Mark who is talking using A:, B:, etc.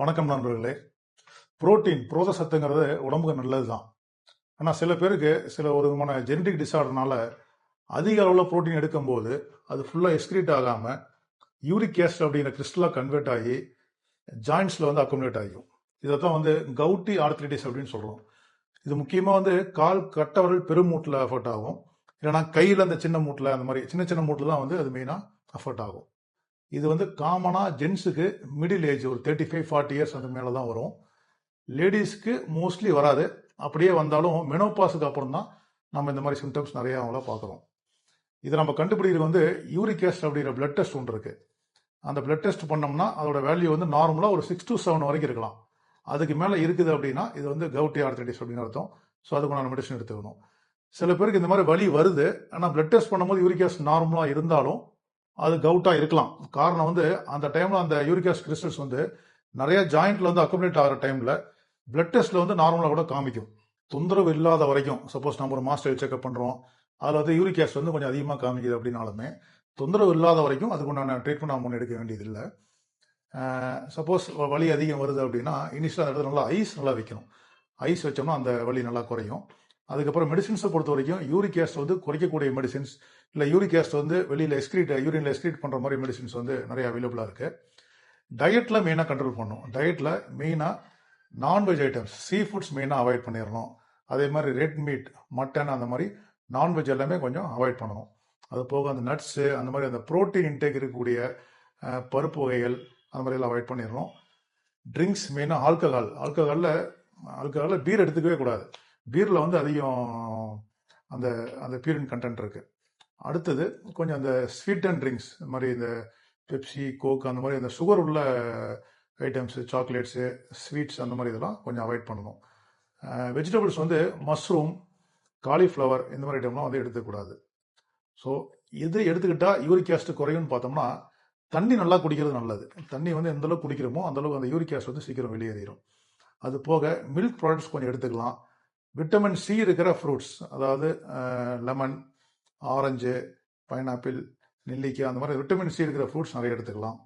A: வணக்கம் நண்பர்களே. புரோட்டீன் புரோத சத்துங்கிறது உடம்புக்கு நல்லது தான் ஆனால் சில பேருக்கு சில ஒரு விதமான ஜெனடிக் டிசார்டர்னால அதிக அளவில் புரோட்டீன் எடுக்கும்போது அது ஃபுல்லாக எக்ஸ்கிரீட் ஆகாமல் யூரிக் ஆசிட் அப்படிங்கிற கிறிஸ்டலாக கன்வெர்ட் ஆகி ஜாயின்ஸில் வந்து அக்குமுலேட் ஆகும் இதை தான் வந்து கவுட்டி ஆர்த்ரைட்டிஸ் அப்படின்னு சொல்கிறோம் இது முக்கியமாக வந்து கால் கட்டவரல் பெருமூட்டில் அஃபர்ட் ஆகும். இல்லைனா கையில் அந்த சின்ன மூட்டில் அந்த மாதிரி சின்ன சின்ன மூட்டில் தான் வந்து அது மெயினாக அஃபர்ட் ஆகும். இது வந்து காமனாக ஜென்ஸுக்கு மிடில் ஏஜ் ஒரு தேர்ட்டி ஃபைவ் ஃபார்ட்டி இயர்ஸ் அந்த மேலே தான் வரும். லேடிஸ்க்கு மோஸ்ட்லி வராது. அப்படியே வந்தாலும் மெனோபாஸுக்கு அப்புறம் தான் நம்ம இந்த மாதிரி சிம்டம்ஸ் நிறைய அவங்கள பார்க்குறோம். இதை நம்ம கண்டுபிடிக்கிறது வந்து யூரிக் ஆசிட் அப்படிங்கிற பிளட் டெஸ்ட் ஒன்று இருக்குது அந்த பிளட் டெஸ்ட் பண்ணோம்னா அதோட வேல்யூ வந்து நார்மலாக ஒரு சிக்ஸ் டு செவன் வரைக்கும் இருக்கலாம். அதுக்கு மேலே இருக்குது அப்படின்னா இது வந்து கவுட்டி ஆர்த்தடிஸ் அப்படின்னு அர்த்தம். ஸோ அதுக்குண்டான மெடிசன் எடுத்துக்கணும். சில பேருக்கு இந்த மாதிரி வலி வருது. ஆனால் பிளட் டெஸ்ட் பண்ணும்போது யூரிக் ஆசிட் நார்மலாக இருந்தாலும் அது கவுட்டா இருக்கலாம் காரணம் வந்து அந்த டைம்ல அந்த யூரிகாஸ் கிறிஸ்டல்ஸ் வந்து நிறைய ஜாயிண்ட்ல வந்து அக்குமுலேட் ஆகிற டைம்ல பிளட் டெஸ்ட்ல வந்து நார்மலாக கூட காமிக்கும். தொந்தரவு இல்லாத வரைக்கும் சப்போஸ் நம்ம ஒரு மாஸ்டர் செக்அப் பண்றோம் அதில் வந்து யூரிக் ஆசிட் வந்து கொஞ்சம் அதிகமாக காமிக்குது அப்படின்னாலுமே தொந்தரவு இல்லாத வரைக்கும் அதுக்கு உண்டான ட்ரீட்மெண்ட் நம்ம எடுக்க வேண்டியதில்லை. சப்போஸ் வலி அதிகம் வருது அப்படின்னா இனிஷியலாக அந்த இடத்துல நல்லா ஐஸ் நல்லா வைக்கணும். ஐஸ் வச்சோம்னா அந்த வலி நல்லா குறையும். அதுக்கப்புறம் மெடிசின்ஸை பொறுத்த வரைக்கும் யூரிக் ஆசிட் வந்து குறைக்கக்கூடிய மெடிசின்ஸ் இல்லை யூரிக் ஆசிட் வந்து வெளியில் எக்ஸ்கிரீட் யூரின்ல எக்ஸ்கிரீட் பண்ணுற மாதிரி மெடிசின்ஸ் வந்து நிறைய அவைலபிளாக இருக்கு. டயட்டில் மெயினாக கண்ட்ரோல் பண்ணும் டயட்டில் மெயினாக non veg items sea foods மெயினாக அவாய்ட் பண்ணிடணும் அதே மாதிரி ரெட் மீட் மட்டன் அந்த மாதிரி நான்வெஜ் எல்லாமே கொஞ்சம் அவாய்ட் பண்ணணும். அது போக அந்த நட்ஸு அந்த மாதிரி அந்த ப்ரோட்டீன் இன்டேக் இருக்கக்கூடிய பருப்பு வகைகள் அந்த மாதிரி எல்லாம் அவாய்ட் பண்ணிடணும் ட்ரிங்க்ஸ் மெயினாக ஆல்கஹால் ஆல்கஹாலில் ஆல்கஹாலில் பீர் எடுத்துக்கவே கூடாது. பீரில் வந்து அதிகம் அந்த அந்த பியூரின் கண்டென்ட் இருக்கு. அடுத்தது கொஞ்சம் அந்த ஸ்வீட் அண்ட் ட்ரிங்க்ஸ் இந்த மாதிரி இந்த பெப்சி கோக் அந்த மாதிரி அந்த சுகர் உள்ள ஐட்டம்ஸு சாக்லேட்ஸு ஸ்வீட்ஸ் அந்த மாதிரி இதெல்லாம் கொஞ்சம் அவாய்ட் பண்ணணும். வெஜிடபிள்ஸ் வந்து மஷ்ரூம் காலிஃப்ளவர் இந்த மாதிரி ஐட்டம்லாம் வந்து எடுத்துக்கூடாது ஸோ இது எடுத்துக்கிட்டால் யூரிக் ஆசிட் குறையும்னு பார்த்தோம்னா தண்ணி நல்லா குடிக்கிறது நல்லது. தண்ணி வந்து எந்தளவுக்கு குடிக்கிறோமோ அந்தளவுக்கு அந்த யூரிக் ஆசிட் வந்து சீக்கிரம் வெளியேறிடும் அது போக மில்க் ப்ராடக்ட்ஸ் கொஞ்சம் எடுத்துக்கலாம். விட்டமின் சி இருக்கிற ஃப்ரூட்ஸ் அதாவது லெமன் ஆரஞ்சு பைனாப்பிள் நெல்லிக்காய் அந்த மாதிரி விட்டமின் சி இருக்கிற ஃப்ரூட்ஸ் நிறைய எடுத்துக்கலாம்.